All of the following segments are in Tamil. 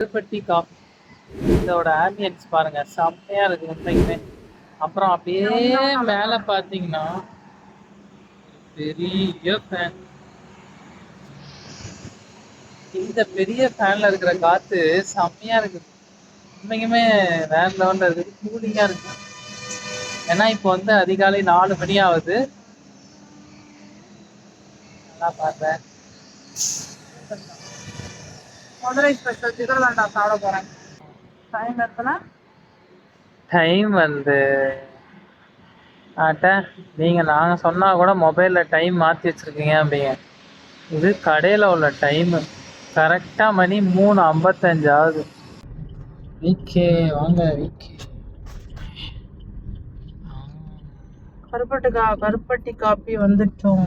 திருப்பட்டி காஃபி இதோட ஆம்பியன்ஸ் பாருங்க செம்மையா இருக்கு உண்மைக்குமே. அப்புறம் அப்படியே மேல பாத்தீங்கன்னா பெரிய ஃபேன் இந்த பெரிய ஃபேன்ல இருக்கிற காத்து செம்மையா இருக்கு. உண்மைக்குமே வேற லெவல்ல இருக்குது கூலிங்கா இருக்கு. ஏன்னா இப்போ வந்து அதிகாலை நாலு மணி ஆகுது. நல்லா பாருங்க மதுரை ஸ்பெஷல் சிகர்லாண்டா சாப்பிட போறேன். டைம் எத்தனை? டைம் வந்து ஆட்ட நீங்கள் நாங்கள் சொன்னால் கூட மொபைலில் டைம் மாற்றி வச்சுருக்கீங்க அப்படிங்க. இது கடையில் உள்ள டைமு கரெக்டாக மணி மூணு ஐம்பத்தஞ்சு ஆகுது. விக்கே வாங்க விக்கே கருப்பட்டி கா கருப்பட்டி காப்பி வந்துட்டோம்.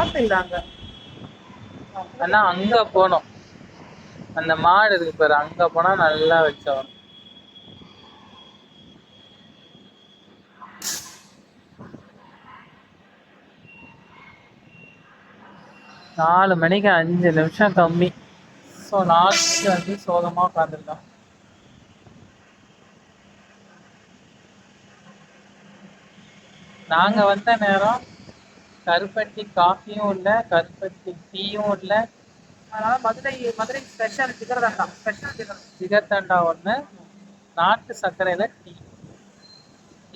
காசு இல்லாங்க ஆனால் போனோம். அந்த மாடு இருக்கு பாரு அங்க போனா நல்லா வச்சோம் நாலு மணிக்கு அஞ்சு நிமிஷம் கம்மி. ஸோ நாலு மணிக்கு வந்து சோகமாக உட்காந்துருக்கோம் நாங்கள் வந்த நேரம் கருப்பட்டி காஃபியும் இல்லை கருப்பட்டி டீயும் இல்லை. அதனால மதுரை மதுரை ஸ்பெஷல் சிகர்லாண்டா ஸ்பெஷல் சிகர்தண்டா ஒன்று நாட்டு சர்க்கரையில் டீ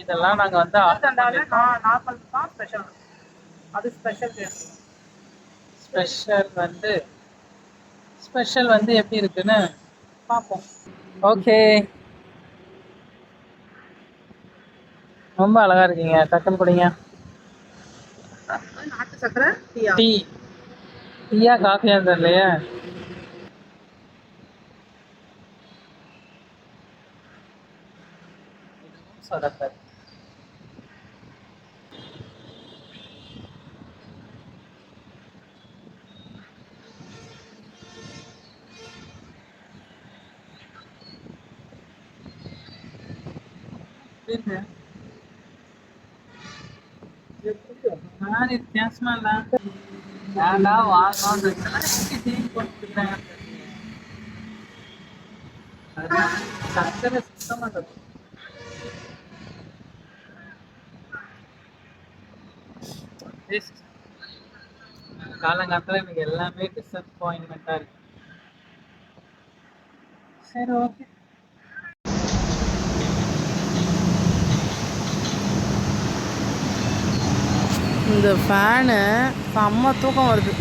இதெல்லாம் நாங்கள் வந்து பண்ணிருக்கோம். நார்மல் தான் ஸ்பெஷல் அது ஸ்பெஷல் ஸ்பெஷல் வந்து ஸ்பெஷல் வந்து எப்படி இருக்குன்னு பார்ப்போம். ஓகே ரொம்ப அழகா இருக்கீங்க. டக்குன்னு குடிங்க நாட்டு சக்கரை டீயா டீ டீயா காஃபியா தெரியலையே சொதப்பல் என்ன நான் வித்தியாசமா இல்ல. ஏன்டா வாங்கணும் சக்கரை சுத்தமா இருக்கு. காலங்காலத்துல எனக்கு எல்லாமே டிசப்பாயின்மெண்டா இருக்கு. சரி ஓகே இந்த ஃபேனு செம்ம தூக்கம் வருது.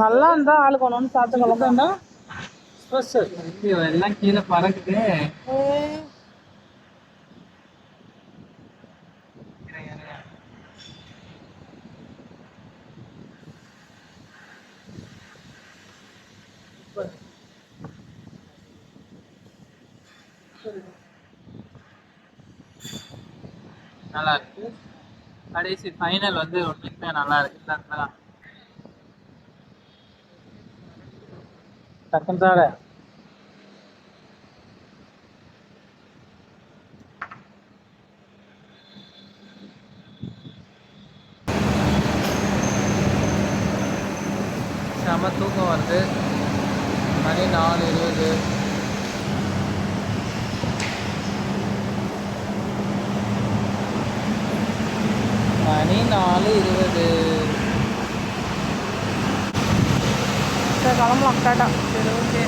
நல்லா இருந்தா ஆளுக்கு ஒன்று சாப்பிட்டு கிளம்பா ஸ்பெஷல் எல்லாம் கீழே பறக்குது. நல்லா இருக்கு கடைசி ஃபைனல் வந்து ஒன்றுமே நல்லா இருக்கு இந்த டக்குன்னு சாட. செம தூக்கம் வருது. மணி நாலு இருபது. மணி நாலு இருபது சரி கிளம்பலாம். டாட்டா சரி ஓகே